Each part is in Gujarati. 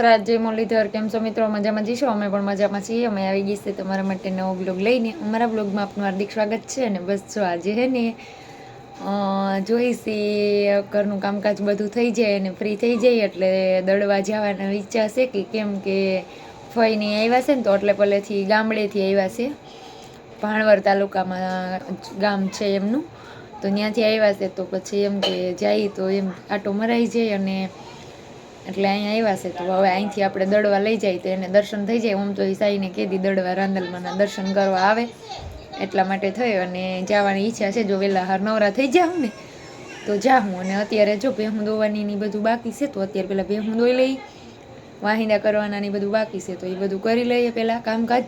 દશરાજ જય મુરલીધર કેમ છો મિત્રો? મજામાં જઈશું અમે પણ મજામાં છીએ. અમે આવી ગઈ છે તમારા માટે નવો બ્લોગ લઈને. અમારા બ્લોગમાં આપનું હાર્દિક સ્વાગત છે અને બસ જો આજે હે ને જોઈશી ઘરનું કામકાજ બધું થઈ જાય અને ફ્રી થઈ જાય એટલે દળવા જવાના વિચારશે કે કેમ કે ફઈને આવ્યા છે ને તો એટલે પહેલેથી ગામડેથી આવ્યા છે. ભાણવર તાલુકામાં ગામ છે એમનું. તો ત્યાંથી આવ્યા છે તો પછી એમ કે જાય તો એમ આટો મરાઈ જાય અને એટલે અહીંયા આવ્યા છે. તો હવે અહીંથી આપણે દડવા લઈ જાય તો એને દર્શન થઈ જાય. આમ તો એ સાઈને કીધી, દડવા રાંદલમાંના દર્શન કરવા આવે. એટલા માટે થયો. અને જવાની ઈચ્છા છે, જો વહેલા હાર નવરા થઈ જાઉં ને, તો જાઉં. અને અત્યારે જો ભેહું દોવાની બધું બાકી છે, તો અત્યારે પહેલાં ભેહું દોઈ લઈ. વાહિંદા કરવાના બધું બાકી છે, તો એ બધું કરી લઈએ પહેલાં કામકાજ.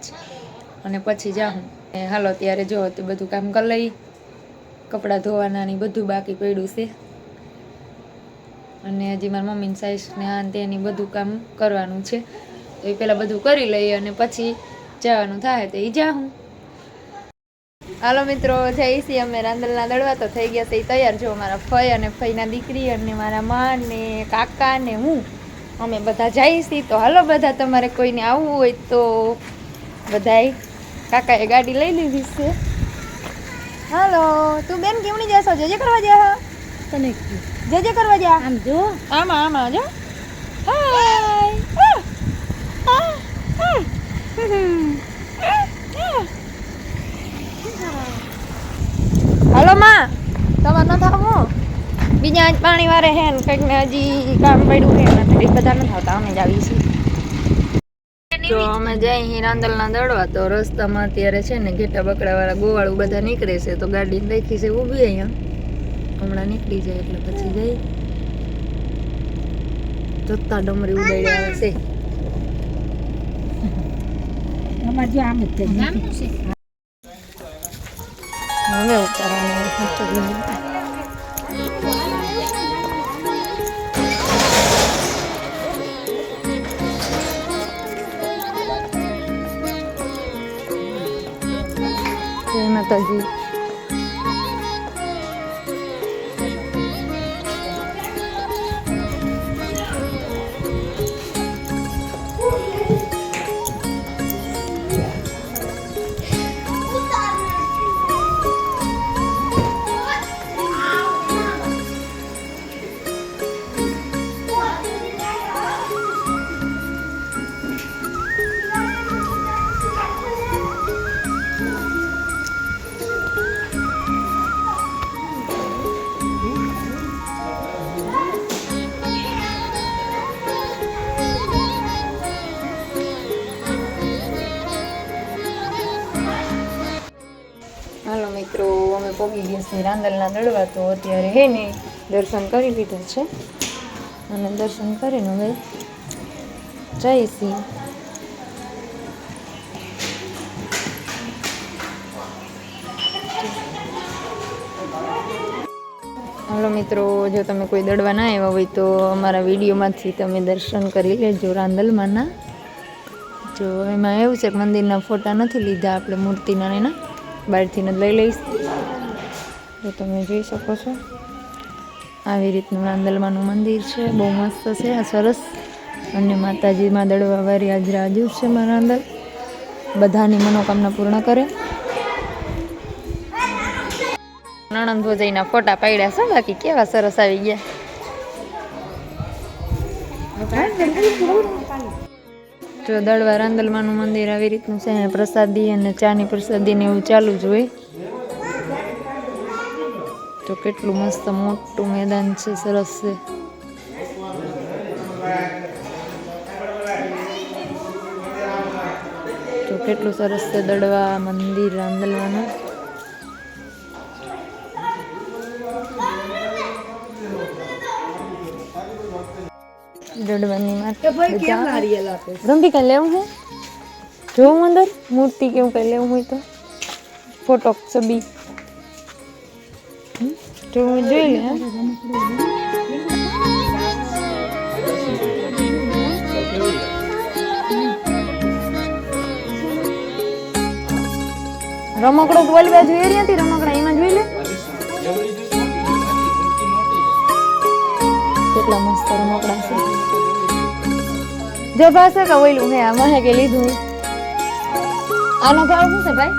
અને પછી જાઉં. એ હાલો ત્યારે જો બધું કામ કરી લઈ. કપડાં ધોવાના બધું બાકી પડ્યું છે. અને હજી મારા મમ્મીને સાઈસ ને આ તેની બધું કામ કરવાનું છે. તો એ પહેલાં બધું કરી લઈએ અને પછી જવાનું થાય તો એ જાઉં. હાલો મિત્રો જઈશી અમે રાંદલના દડવા તો થઈ ગયા છે. તૈયાર જો મારા ફઈ અને ફઈના દીકરી અને મારા મા ને કાકા ને હું. અમે બધા જઈશી તો હાલો બધા, તમારે કોઈને આવવું હોય તો બધાય કાકાએ ગાડી લઈ લીધી છે. હાલો, તું બેન કેમની જશો? જે જે કરવા જા તને જે જે કરવા જા આમ જો. આમાં આમાં જો. હાલો માં તમાર ન થાવું બીજા આજ પાણી વારે હે ને કંઈક ને હજી કામ પડ્યું હે ને એટલે બધા ન થાવતા અમે જ આવી છીએ. જો અમે જઈ હિરાંદલના દડવા તો રસ્તામાં અત્યારે છે ને ઘેટા બકડા વાળા ગોવાળું બધા નીકળે છે તો ગાડી દેખી છે ઊભી અહીંયા. હમણાં નીકળી જાય એટલે પછી જઈ જોતા ડમરી ઉડાડી આવે છે. અમાર જો આમ જ છે. હવે ઉતારવાનું માતાજી મિત્રો, અમે પોગી ગયા છીએ રાંદલના દડવા, તો અત્યારે હે ને દર્શન કરી લીધા છે. અને દર્શન કરીને હવે જઈએ છીએ. હાલો મિત્રો, જો તમે કોઈ દડવા ના આવ્યા હોય તો અમારા વિડીયોમાંથી તમે દર્શન કરી લેજો રાંદલમાંના. જો એમાં એવું છે કે મંદિરના ફોટા નથી લીધા આપણે મૂર્તિના એના. બહારથી જ લઈ લઈશ. તો તમે જોઈ શકો છો. આવી રીતનું રાંદલમાનું મંદિર છે. બહુ મસ્ત છે. આ સરસ. અને માતાજીમાં દડવાવાળી હાજરા રાજુ છે મારા અંદર બધાની મનોકામના પૂર્ણ કરે. નણંદ ભોજાઈના ફોટા પાડ્યા છે. બાકી કેવા સરસ આવી ગયા. જો દળવા રાંદલમાનું મંદિર આવી રીતનું છે અને પ્રસાદી અને ચાની પ્રસાદીને એવું ચાલુ જ હોય. તો કેટલું મસ્ત મોટું મેદાન છે, સરસ છે. તો કેટલું સરસ છે દડવા મંદિર રાંદલવાનું. દડવાની માથે બધા ગંભી કઈ લેવું છે જોવું અંદર મૂર્તિ કેવું કઈ લેવું હોય તો. ફોટો છબી? જોવું જોઈ લે રમકડો ઓલી બાજુ એરિયા થી રમકડા એમાં જોઈ લે. કેટલા મસ્ત રમકડા છે. જો પાસે કે ઓઈલું હે આ મહે કે લીધું આનો ભાવ શું છે ભાઈ?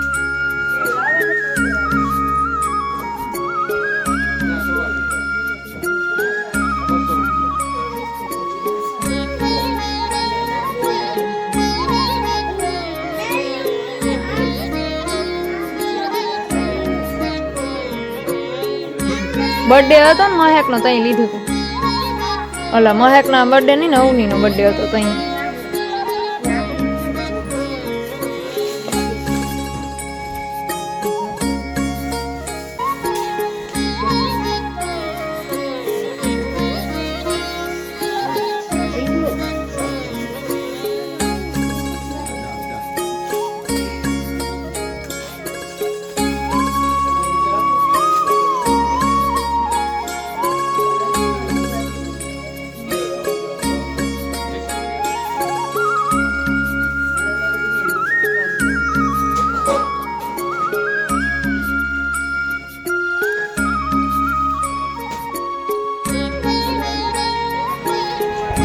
બર્થડે હતો ને મહેક નો તઈ લીધું હતું ઓલા મહેકના બર્થડે નહીં ને અવની નો બર્થડે હતો તઈ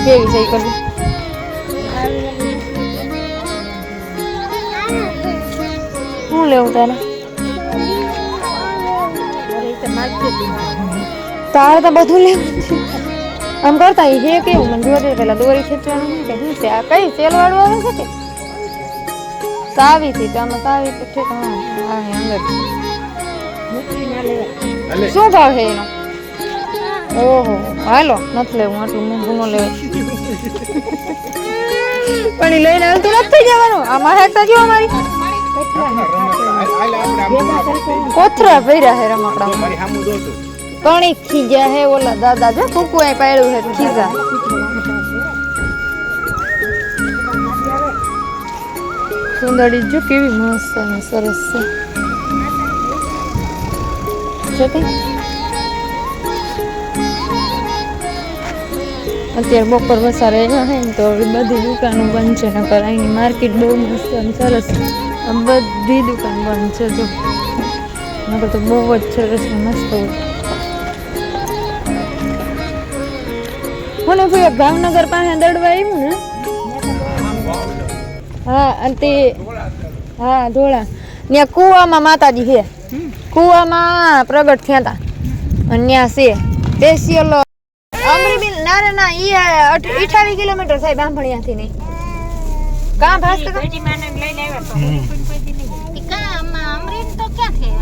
કેવી છે ઈ કરવું? શું લેવું તારે? તારે તો બધું લેવું આમ કરતા હે કેવું? મને જોડે પેલા દોરી ખેંચવાનું કે શું છે? આ કઈ તેલ વાળું આવે છે કે? સાવી થી તો આમાં સાવી તો ઠીક હા હા અંદર શું ભાવ છે એનો? ઓહો, હાલો, નથી લેવું, આટલું મોંઘું ન લેવાય. પણ એ લઈને હાલતું નથી જવાનું. મારા હેઠા જો અમારી કોથરા ભર્યા હે રમકડા. કણી ખીજા હે ઓલા દાદા, જો કુકુ એ પાડ્યું હે, ખીજા. સુંદરી જો કેવી મસ્ત અને સરસ છે. જોતી અત્યારે બપોર વસા આવ્યા હોય ને તો બધી દુકાનો બંધ છે નકર અહીંની માર્કેટ બહુ મસ્ત અને સરસ. બધી દુકાન બંધ છે તો નકર તો બહુ જ સરસ ને મસ્ત મને ભાઈ ભાવનગર પાસે દડવા આવ્યું ને? હા અને તે હા ધોળા. ત્યાં કુવામાં માતાજી છે. કુવામાં પ્રગટ થયા હતા. અને ત્યાં છે. સ્પેશિયલ ના ના ના ઈ અઠાવી કિલોમીટર થાય બાંભણિયાથી નહીં. કાં ભાસ્કર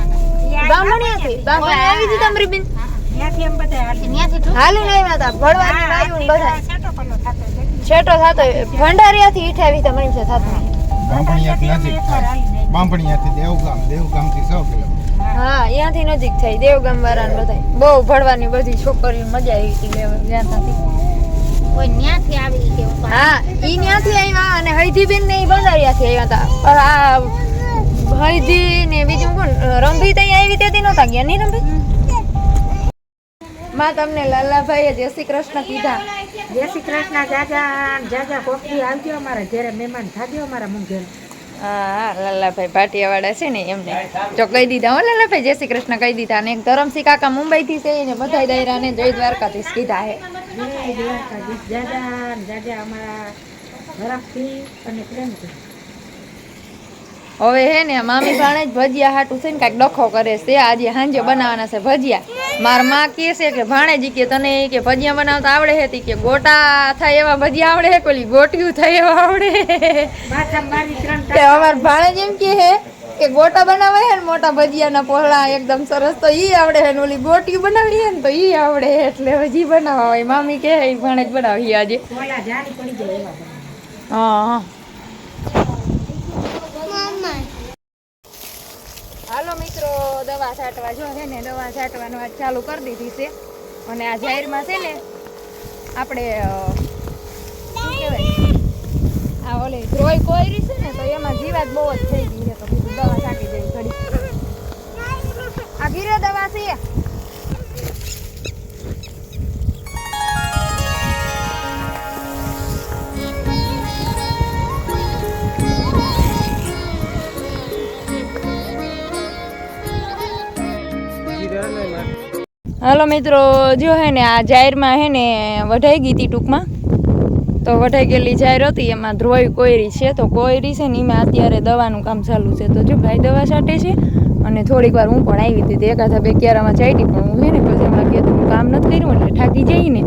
બાંભણિયાથી બાંભણિયા આવી હતી અમરીબેન. હાલીને આવ્યા હતા ભળવાની આવ્યું ને બધા છેટો થતો ભંડારિયાથી ઈઠાવી તો મને છે થતો બાંભણિયાથી નજીક થાય. બાંભણિયાથી દેવગામથી સો કિલોમીટર હા અહીંયાથી નજીક થઈ દેવગામ વાળા બધા બહુ ભણવાની બધી છોકરીઓ મજા આવી હતી લેવા ત્યાં ત્યાંથી હા ઈ ત્યાંથી આવ્યા અને હૈદીબેન ને ઈ બંધારિયાથી આવ્યા હતા પણ આ હૈધી ને બીજું કોણ? રંભી તઈ આવી તેથી નહોતા ગયા નહીં રંભી? માં તમને લાલાભાઈએ જય શ્રી કૃષ્ણ કીધા. જય શ્રી કૃષ્ણ જાજા જાજા કોફી આવજો અમારા ઘેરે મહેમાન થાજો અમારા મું ઘરે હા લાલાભાઈ ભાટિયાવાળા છે ને એમને. જો કહી દીધા, હો લાલાભાઈ, જય શ્રી કૃષ્ણ કહી દીધા. ને ધરમસિંહ કાકા મુંબઈથી છે ને બધા દાયરાને જય દ્વારકાધીશ કીધા હે. જય દ્વારકાધીશ, દાદા દાદા અમારા ધરમસિંહ અને પ્રેમથી હવે હે ને મામી ભાણે જ ભજીયા હાટું છે ને કાંઈક ડખો કરે છે. આજે સાંજે બનાવવાના છે ભજીયા. મારમાં કહે છે કે ભાણેજી કે તને કે ભજીયા બનાવતા આવડે છે કે ગોટા થાય એવા ભજીયા આવડે છે પેલી ગોટિયું થાય એવા આવડે અમાર ભાણેજ એમ કે હે કે ગોટા બનાવે હે ને મોટા ભજીયાના પોહળા એકદમ સરસ તો ઈ આવડે હે ને ઓલી ગોટી બનાવી હે ને તો ઈ આવડે એટલે હજી બનાવવા હોય મામી કે ભાણેજ બનાવી આજે. કોલા. હા હા હાલો મિત્રો, દવા છાંટવા જો છે ને, દવા છાંટવાનું આજ ચાલુ કરી દીધી છે. અને આ જાહેરમાં છે ને, આપણે શું કહેવાય? આ ઓલી ધ્રોય કોયરી છે ને, તો એમાં જીવાત બહુ જ થઈ ગઈ છે, તો દવા છાંટી દેવી થોડી આ ગીરે દવા છે. હાલો મિત્રો, જો હે ને આ જાહેરમાં હે ને વઢાઈ ગઈ હતી ટૂંકમાં, તો વઢાઈ ગયેલી જાહેર હતી, એમાં ધ્રોઈ કોયરી છે, તો કોયરી છે ને એમાં અત્યારે દવાનું કામ ચાલુ છે. તો જો ભાઈ દવા છાંટે છે, અને થોડીક વાર હું પણ આવી હતી એકાથા બે ક્યારામાં ચાટી પણ હું હે ને પછી એમાં કે તું કામ નથી કર્યું, એટલે થાકી જઈ ને.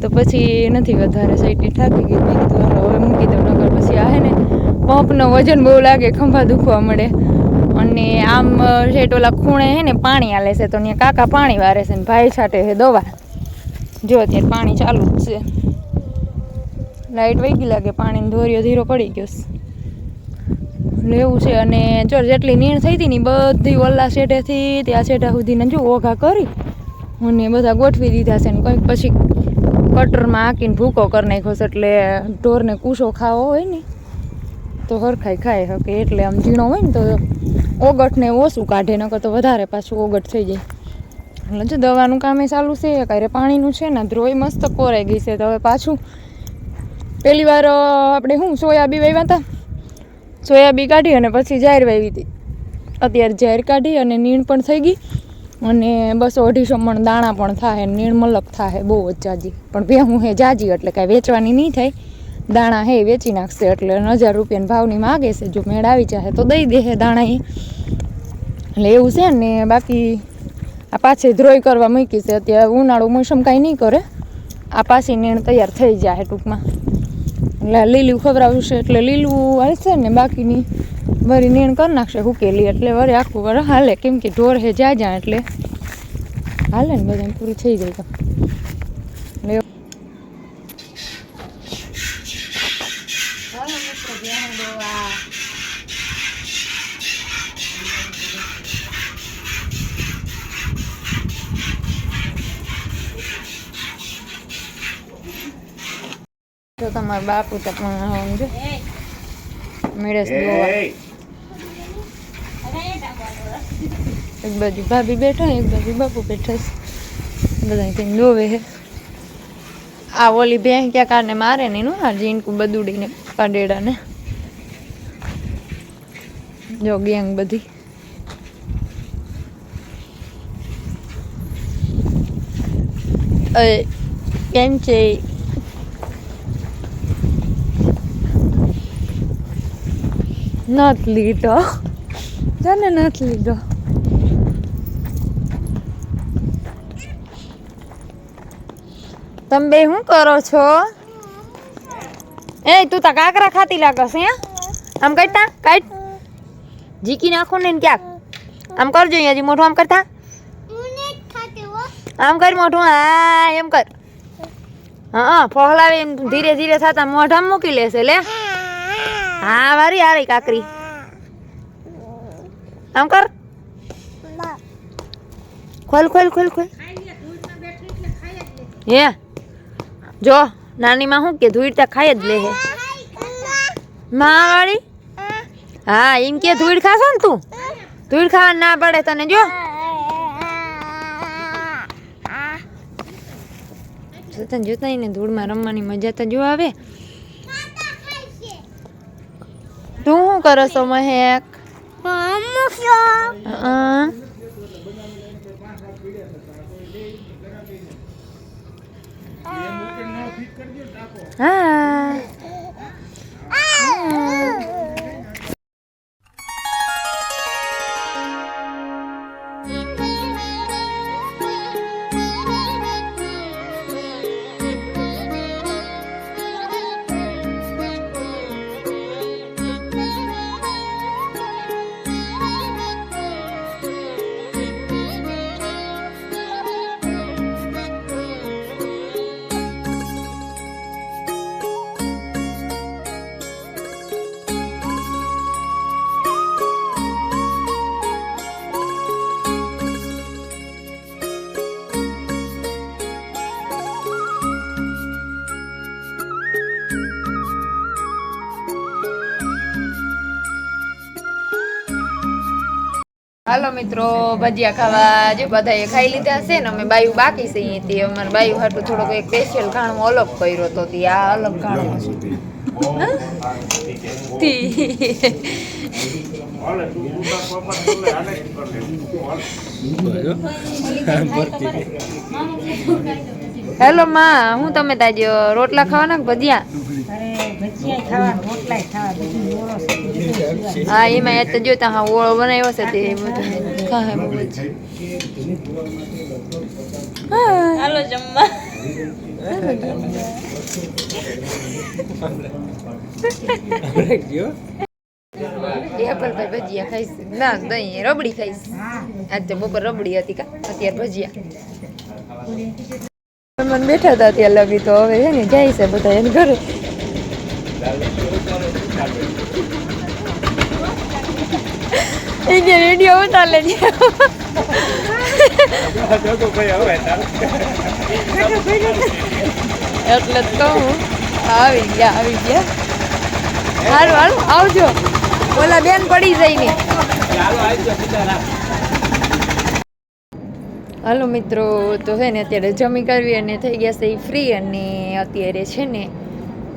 તો પછી નથી વધારે સાઈટી થાકી ગઈ. મેં કીધું હવે મૂકી દઉં નગર પછી આ હે ને પંપનો વજન બહુ લાગે, ખંભા દુખવા મળે. અને આમ શેઠ ઓલા ખૂણે હે ને પાણી આલે છે, તો ત્યાં કાકા પાણી વારે છે ને ભાઈ છાંટે છે દવા. જો અત્યારે પાણી ચાલુ જ છે. લાઈટ વહી ગઈ લાગે, પાણીનો ધોરિયો ધીરો પડી ગયો છે. એવું છે, અને જો જેટલી નીણ થઈ હતી ને બધી ઓલા શેઠેથી ત્યાં શેઠા સુધીને જો ઓઘા કરી અને બધા ગોઠવી દીધા છે ને કંઈક પછી કટરમાં આંકીને ભૂકો કરી નાખ્યો છે, એટલે ઢોરને કૂસો ખાવો હોય ને, તો હરખાઈ ખાય શકે. એટલે આમ ઝીણો હોય ને તો ઓગઠને ઓછું કાઢે, નકર તો વધારે પાછું ઓગઠ થઈ જાય. એટલે જો દવાનું કામે ચાલુ છે કાંઈ પાણીનું છે ને ધ્રોય મસ્ત કોરાઈ ગઈ છે. તો હવે પાછું પહેલી વાર આપણે શું સોયાબી વાવ્યા હતા? સોયાબી કાઢી અને પછી જાહેર વાવી હતી. અત્યારે ઝેર કાઢી અને નીણ પણ થઈ ગઈ. અને બસો અઢીસો મણ દાણા પણ થાય નીણ મલક થાય, બહુ જ જાજી. પણ ભેહું હે જાજી, એટલે કાંઈ વેચવાની નહીં થાય. દાણા હે વેચી નાખશે એટલે હજાર રૂપિયાના ભાવની માગે છે. જો મેળ આવી જાય તો દઈ દે દાણા એ એટલે એવું છે ને બાકી આ પાછી ધ્રોય કરવા મૂકી છે. અત્યારે ઉનાળો મોસમ કાંઈ નહીં કરે. આ પાછી નીણ તૈયાર થઈ જાય ટૂંકમાં. એટલે લીલું ખવડાવશે એટલે લીલું હાલશે ને બાકીની વરી નીણ કરી નાખશે હુકેલી એટલે વરી આખું વર હાલે. કેમ કે ઢોર હે જાય જાય એટલે. હાલે ને બધા પૂરી થઈ જાય તો એટલે એવું. તો તમારા બાપુ તો પણ આમ મેળસ દોવા એક બાજુ ભાભી બેઠો એક બાજુ બાપુ બેઠો બધા કંઈ દોવે હે. આ ઓલી બેંક ક્યાં કારને મારે નહીં નું આ જીનકું બદુડીને કાડેડાને જો ગેંગ બધી. કેમ છે? નથી લીધો. જાને નથી લીધો. તમે બે શું કરો છો? એ તું તા કાકરા ખાતી લાગસ હે? આમ કાઢતા કાઢ. જીકી નાખો ને ક્યાંક. આમ કરજો અહીંયા હજી મોઢું આમ કરતા આમ કર મોઢું હા એમ કર. હા ફોહલાવે એમ ધીરે ધીરે થતા મોઢામાં મૂકી લેશે લે. હા વારી હારી કાકરી. આમ કર. ખોલ ખોલ ખોલ ખોલ. હે. જો નાની માં શું કે ધૂળ ત્યાં ખાઈ જ લે હે. માં વાળી હા એમ કે ધૂળ ખાશો ને તું? ધૂળ ખાવા ના પડે તને જો. જોતા જોતા એને ધૂળમાં રમવાની મજા તો જો આવે. તું શું કરો છો મહેક? હા હાલો મિત્રો ભજીયા ખાવા જે બધાએ ખાઈ લીધા છે ને અમે બાયું બાકી છે અહીં તે. અમારે બાયું હાટું થોડોક એક સ્પેશિયલ ખાણું અલગ કર્યો તો તે આ અલગ ખાણું. હેલો માં હું તમે તાજો રોટલા ખાવાના ભજીયા? ભજીયા ખાવા રોટલા ખાવા હા એમાં એ તો જોતા હા ઓળો બનાવ્યો છે તે હાલો જમવા. એપલ ભાઈ ભજીયા ખાઈશ. ના દહીં રબડી ખાઈશ. હા આજ તો બપોર રબડી હતી કા અત્યારે ભજીયા. બેઠા હતા ત્યાં લગી તો હવે છે ને જાય છે બધા એને ઘરે. એ કે વીડિયો ઉતાર લેજે એટલે તો હું આવી ગયા આવી ગયા. સારું હારું, આવજો. ઓલા બેન પડી જાય ને હાલો મિત્રો, તો છે ને અત્યારે જમી કરવી અને થઈ ગયા છે એ ફ્રી અને અત્યારે છે ને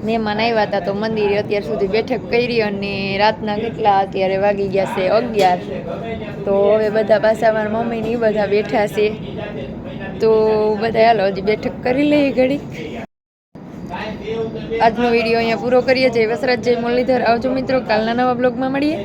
મહેમાન આવ્યા હતા તો મંદિરે અત્યાર સુધી બેઠક કરી અને રાતના કેટલા અત્યારે વાગી ગયા છે? અગિયાર. તો હવે બધા પાછા મારા મમ્મી ને બધા બેઠા છે. તો બધા હાલો, હજી બેઠક કરી લઈએ ઘડી. આજનો વીડિયો અહીંયા પૂરો કરીએ. જય વસરાજ, જય મુરલીધર. આવજો મિત્રો, કાલના નવા બ્લોગમાં મળીએ.